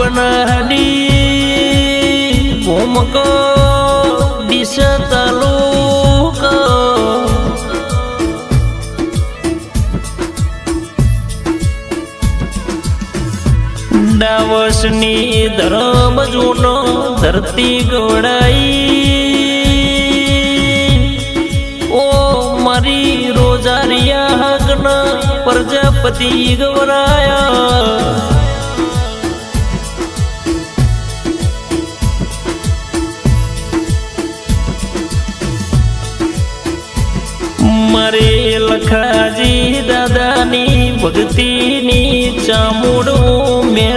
આ બનાડી ભૂમક દિશ તાલુક ડાવસની ધરમ જૂનો ધરતી ગવડાઈ ઓ મારી રોજારિયા હગના પ્રજાપતિ ગવરાયા મારે લખાજી દાદાની ભક્તિની ચામુડો મેલડી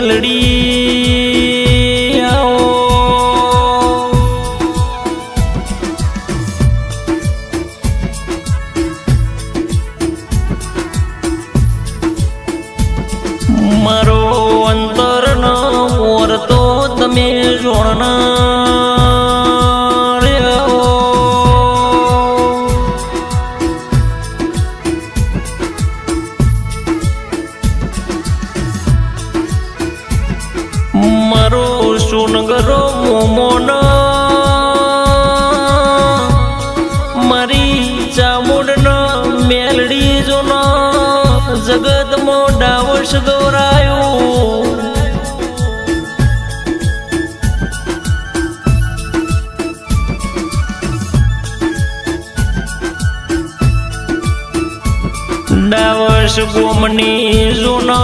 ડાવશ ગોમની જોનો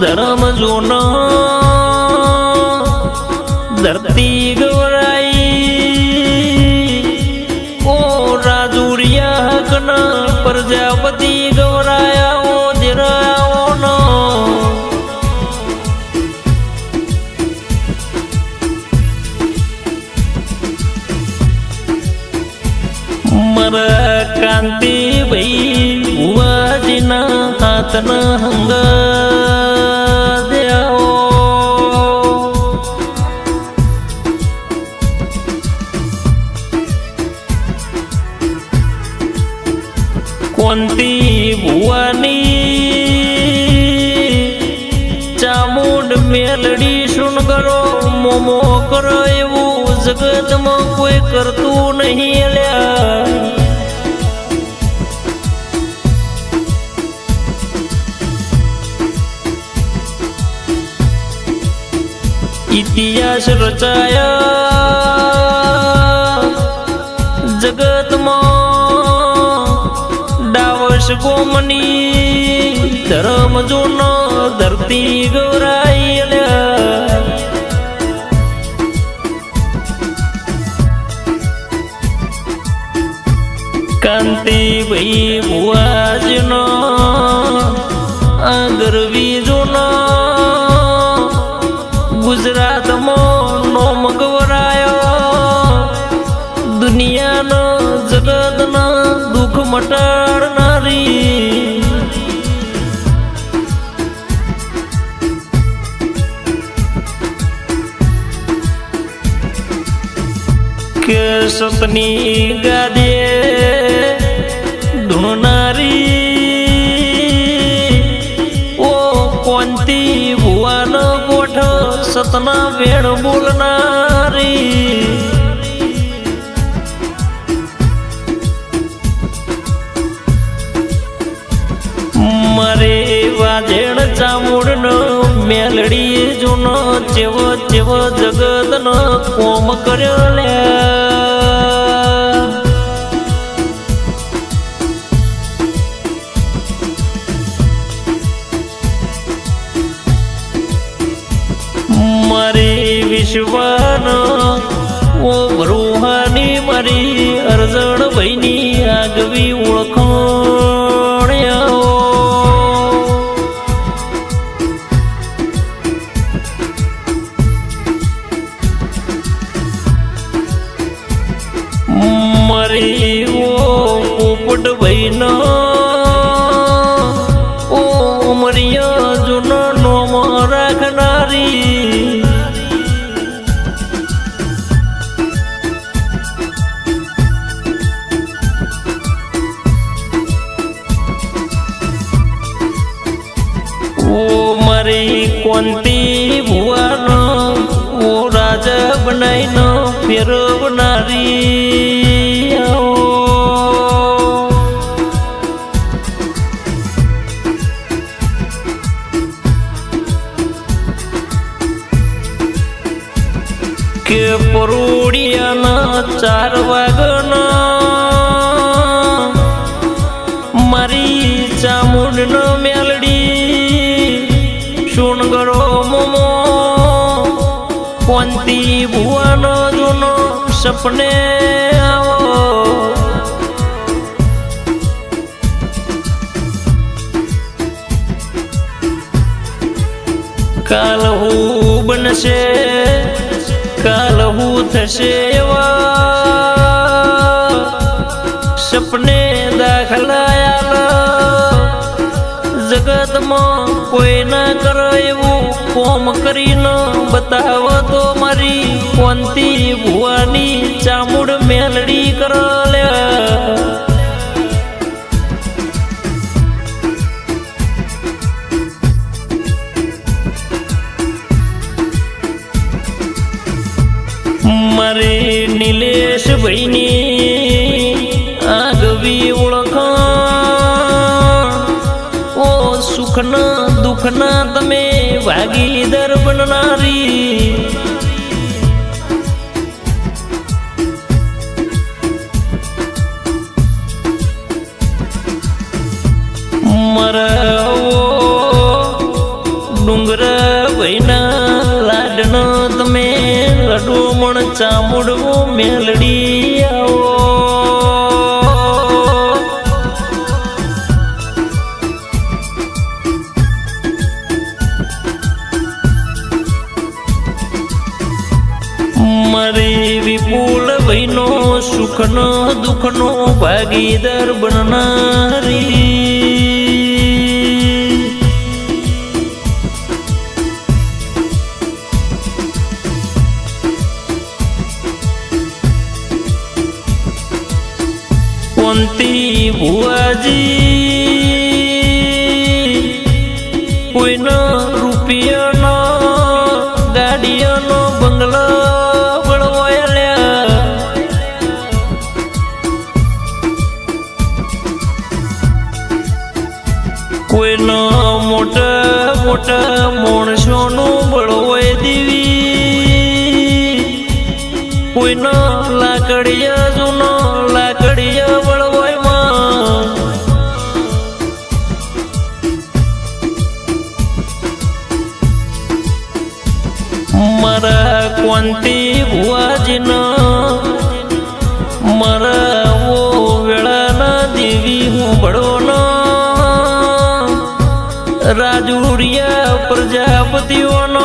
ધર્મ જોનો કોંતી ભુવાની ચામુંડ મેલડી સુનગરો મોમો કરો એવું જગતમાં કોઈ કરતું નહીં અલ્યા ઇતિહાસ રચાયા. જગતમાં ડાવશ ગોમની ધરમ જોનો ધરતી ગૌરાઈ કાંતિ ભાઈ ભુવાજનો ગરવી દુનિયાનો જગતના દુઃખ મટાડનારી. કે સપની ગાદે ધોનારી ઓ કોંતી ભુવાનો ગોઠ સતના વેણ બોલનારી. ચામુડનો મેલડી જૂનો જેવો જેવો જગતનો કોમ કર્યો લે. મારી વિશ્વનો ઓ રૂહાની મારી અરજણ ભાઈની આગવી ઓળખો. કોંતી ભુવાનો ઓ રાજા બનાઈનો ફેરવનારી. કે પરોડિયાના ચાર વાગના કોંતી ભુવાનો જૂનો સપને આવો. કાલ હું બનશે કાલ હું થશે એવા સપને દાખલાયા જગતમાં કોઈ ના કરો એવું કોમ કરીને બતાવો તો મારી કોંતી ભુવાની ચામુડ મેલડી કરો મારે નિલેશ ભાઈની સુખના દુઃખના તમે ભાગીદાર બનનારી મારા ઓ ડુંગર ભૈના લાડનો તમે લડુમણ ચામુડવો મેલડી. વિપુલ ભાઈનો સુખનો દુઃખનો ભાગીદાર બનનારી કોંતી ભુવાજી માણસોનું બળવાય દેવી. કોઈનો લાકડીયા રાજુરિયા પ્રજાપતિઓનો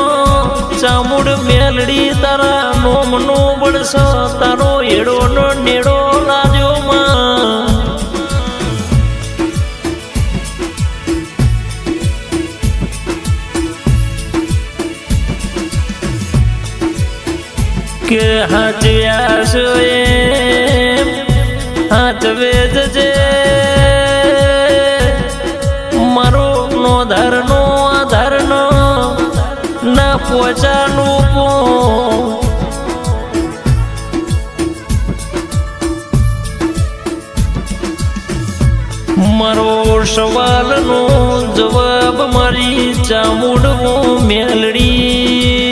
ચામુડ મેલડી તારા નોમનો બળસ, તારો એડોનો નેડો લાજોમાં કે હાચ્યા સોએ હાચવે જજે ના પોચાનું પો મારો સવાલનો જવાબ મારી ચામુડવો મેલડી.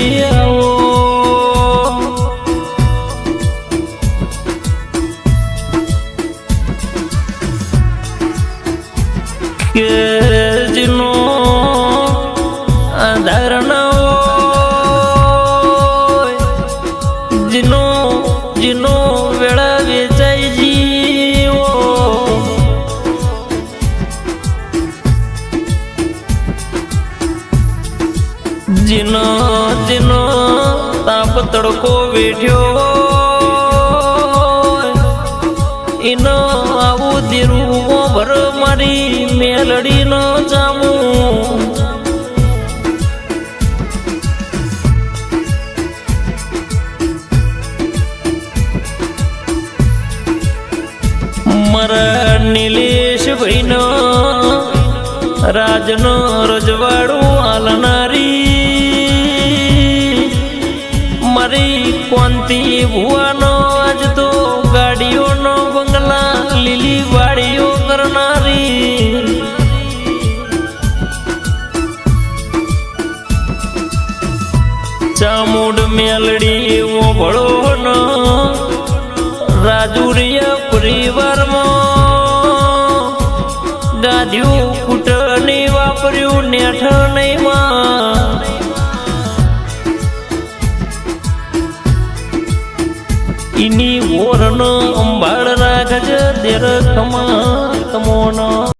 તડકો વેઠ્યો એનો આવું દેરું ભર મારી મેલડી ન જામું. મારા નિલેશ ભાઈનો રાજનો રજવાડું હાલનારી મારી કોંતી ભુવાનો આજ તો ગાડીઓનો બંગલા લીલી વાડીઓ કરનારી. ચામુંડ મેલડી એવો ઓરનો અંબાળ રાખજ દેર ખમા કમોનો